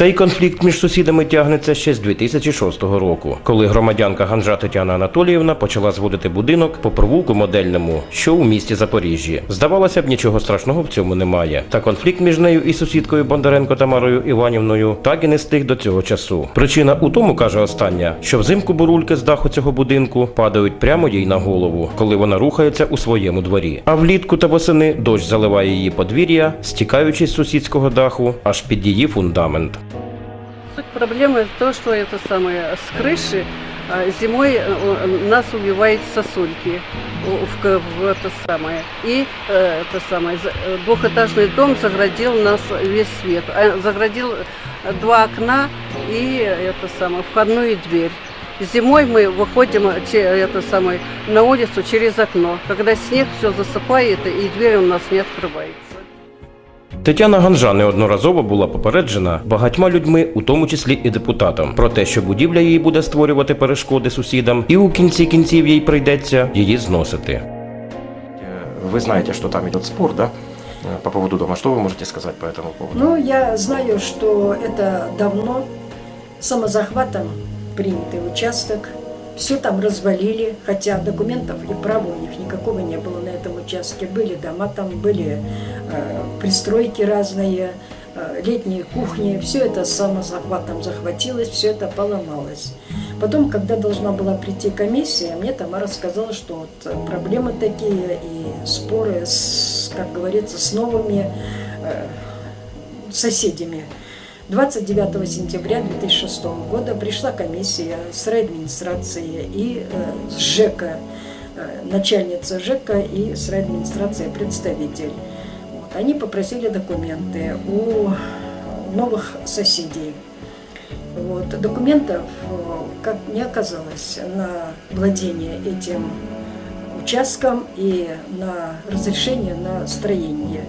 Цей конфлікт між сусідами тягнеться ще з 2006 року, коли громадянка Ганжа Тетяна Анатоліївна почала зводити будинок по провулку модельному, що у місті Запоріжжі. Здавалося б, нічого страшного в цьому немає. Та конфлікт між нею і сусідкою Бондаренко Тамарою Іванівною так і не стих до цього часу. Причина у тому, каже остання, що взимку бурульки з даху цього будинку падають прямо їй на голову, коли вона рухається у своєму дворі. А влітку та восени дощ заливає її подвір'я, стікаючи з сусідського даху аж під її фундамент. Суть проблемы то, что это самое с крыши а, зимой э, нас убивают сосульки в, в- это самое. И э, это самое э, двухэтажный дом заградил нас весь свет, А, заградил два окна и это самое входную дверь. Зимой мы выходим это самое, на улицу через окно, когда снег все засыпает и дверь у нас не открывается. Тетяна Ганжа неодноразово була попереджена багатьма людьми, у тому числі і депутатом, про те, що будівля її буде створювати перешкоди сусідам, і у кінці кінців їй прийдеться її зносити. Вы знаете, что там идет спор, да, по поводу дома. Что вы можете сказать по этому поводу? Ну, я знаю, что это давно самозахватом принятый участок. Все там развалили, хотя документов и права у них никакого не было на этом участке. Были дома там, были э, пристройки разные, э, летние кухни. Все это самозахватом захватилось, все это поломалось. Потом, когда должна была прийти комиссия, мне Тамара сказала, что вот проблемы такие и споры, с, как говорится, с новыми э, соседями. 29 сентября 2006 года пришла комиссия с райадминистрации и э, с ЖЭКа, э, начальница ЖЭКа и с райадминистрации представитель. Вот. Они попросили документы у новых соседей. Вот. Документов, э, как не оказалось, на владение этим участком и на разрешение на строение.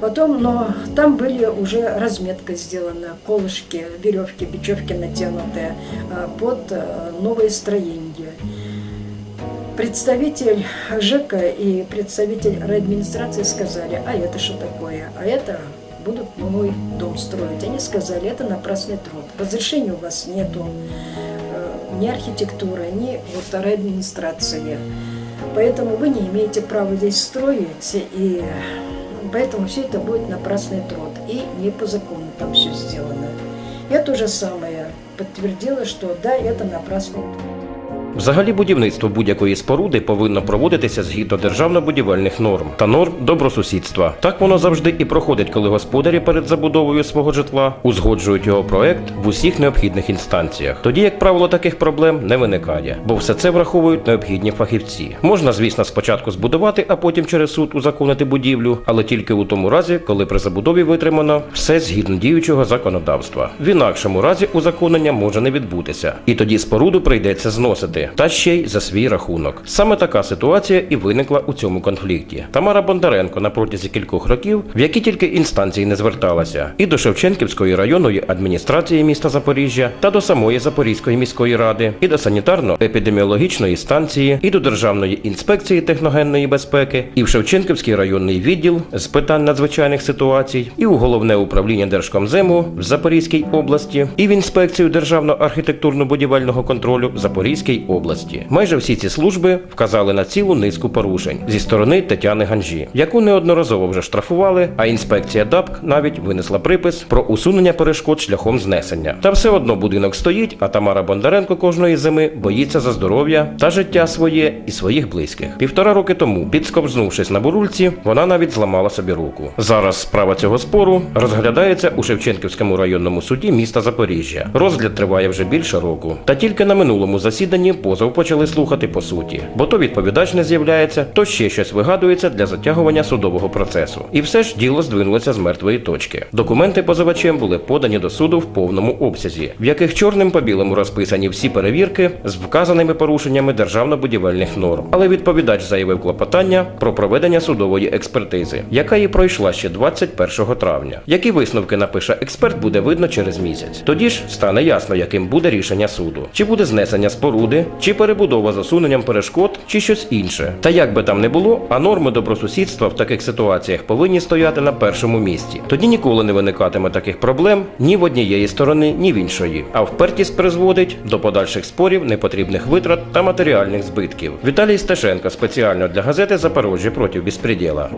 Потом, но там были уже разметка сделана, колышки, веревки, бечевки натянутые а, под э, новые строения. Представитель ЖЭКа и представитель райадминистрации сказали, а это что такое? А это будут новый дом строить. Они сказали, это напрасный труд. Разрешения у вас нету, э, ни архитектуры, ни вот райадминистрации. Поэтому вы не имеете права здесь строить, и поэтому все это будет напрасный труд. И не по закону там все сделано. Я то же самое подтвердила, что да, это напрасный труд. Взагалі, будівництво будь-якої споруди повинно проводитися згідно державно-будівельних норм та норм добросусідства. Так воно завжди і проходить, коли господарі перед забудовою свого житла узгоджують його проект в усіх необхідних інстанціях. Тоді, як правило, таких проблем не виникає, бо все це враховують необхідні фахівці. Можна, звісно, спочатку збудувати, а потім через суд узаконити будівлю, але тільки у тому разі, коли при забудові витримано все згідно діючого законодавства. В інакшому разі узаконення може не відбутися, і тоді споруду прийдеться зносити, та ще й за свій рахунок. Саме така ситуація і виникла у цьому конфлікті. Тамара Бондаренко на протязі кількох років, в які тільки інстанції не зверталася, і до Шевченківської районної адміністрації міста Запоріжжя, та до самої Запорізької міської ради, і до санітарно-епідеміологічної станції, і до Державної інспекції техногенної безпеки, і в Шевченківський районний відділ з питань надзвичайних ситуацій, і у головне управління Держкомзему в Запорізькій області, і в інспекцію державно-архітектурно-будівельного контролю в Запорізькій області. Майже всі ці служби вказали на цілу низку порушень зі сторони Тетяни Ганжі, яку неодноразово вже штрафували, а інспекція ДАПК навіть винесла припис про усунення перешкод шляхом знесення. Та все одно будинок стоїть, а Тамара Бондаренко кожної зими боїться за здоров'я та життя своє і своїх близьких. Півтора роки тому, підсковзнувшись на бурульці, вона навіть зламала собі руку. Зараз справа цього спору розглядається у Шевченківському районному суді міста Запоріжжя. Розгляд триває вже більше року. Та тільки на минулому засіданні позов почали слухати по суті, бо то відповідач не з'являється, то ще щось вигадується для затягування судового процесу. І все ж діло здвинулося з мертвої точки. Документи позивачем були подані до суду в повному обсязі, в яких чорним по білому розписані всі перевірки з вказаними порушеннями державно-будівельних норм. Але відповідач заявив клопотання про проведення судової експертизи, яка і пройшла ще 21 травня. Які висновки напише експерт, буде видно через місяць. Тоді ж стане ясно, яким буде рішення суду: чи буде знесення споруди, чи перебудова з усуненням перешкод, чи щось інше. Та як би там не було, а норми добросусідства в таких ситуаціях повинні стояти на першому місці. Тоді ніколи не виникатиме таких проблем ні в однієї сторони, ні в іншої. А впертість призводить до подальших спорів, непотрібних витрат та матеріальних збитків. Віталій Стешенко спеціально для газети Запорожжя проти безпреділа.